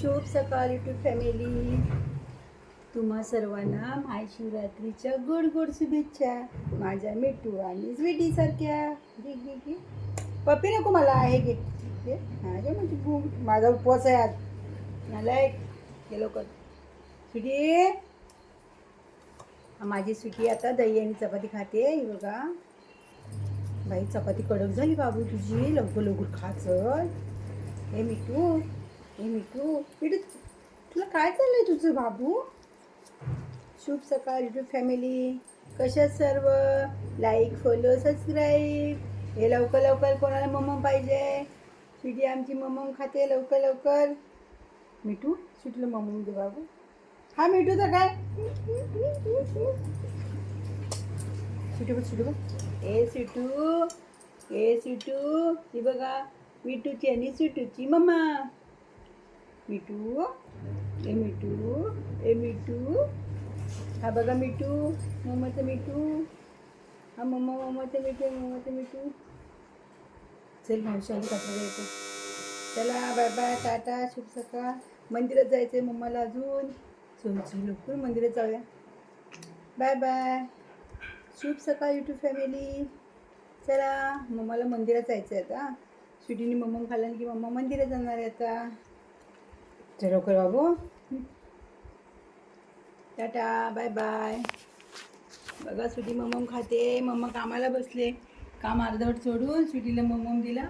शुभ सकाळ YouTube family तुम्हा सर्वांना महाशिवरात्रीच्या गोड गोड शुभेच्छा. माझ्या मिठू आणि स्वीटी सारख्या. घे घे घे. पप्पी नको मला आहे घे. घे. माझ्या म्हणजे भूक माझा उपवास आहे आज. मला एक हे लवकर. स्वीटी. माझी स्वीटी आता दही आणि चपाती खाते बघा. बाई चपाती कडक झाली बाबू तुझी. लवकर लवकर खा चल. हे मिठू. हे मिठू मिठू तुला काय चाललंय तुझं बाबू? शुभ सकाळ युट्यूब फॅमिली कशा सर्व? लाईक फॉलो सबस्क्राईब हे लवकर लवकर कोणाला मम्म पाहिजे? स्वीटी आमची मम्म खाते लवकर लवकर. मिठू सुटलं मम्म दे बाबू. हा मिठू तर काय? सुटू बघ सुटू बघ. ए सिटू ए सिटू ही बघा मिठूची आणि सिटूची मम्मा. मिठू ए मिठू ए मिठू हा बघा मिठू मम्माचं मिठू हा मम्मा मम्माचं मिठू मम्माचं मिठू चल मावशी आली येतो चला बाय बाय टाटा शुभ सकाळ मंदिरात जायचं आहे मम्माला अजून चल चल लवकर मंदिरात जाऊया बाय बाय शुभ सकाळ यूट्यूब फॅमिली चला मम्माला मंदिरात जायचं आहे आता सुटीने मम्मा खाल्लं की मम्मा मंदिरात जाणार आहे आता बाबू. Tata bye bye. बघा सुटी मम्मम खाते. मम्मा कामाला बसले. काम अर्धवट सोडून सुटीला मम्मम दिला.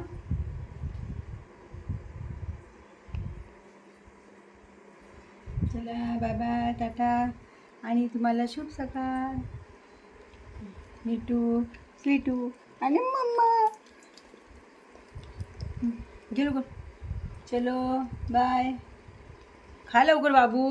चला बाय बाय टाटा. आणि तुम्हाला शुभ सकाळ. मिठू स्वीटू आणि मम्मा. गेलो चलो बाय. खा लवकर बाबू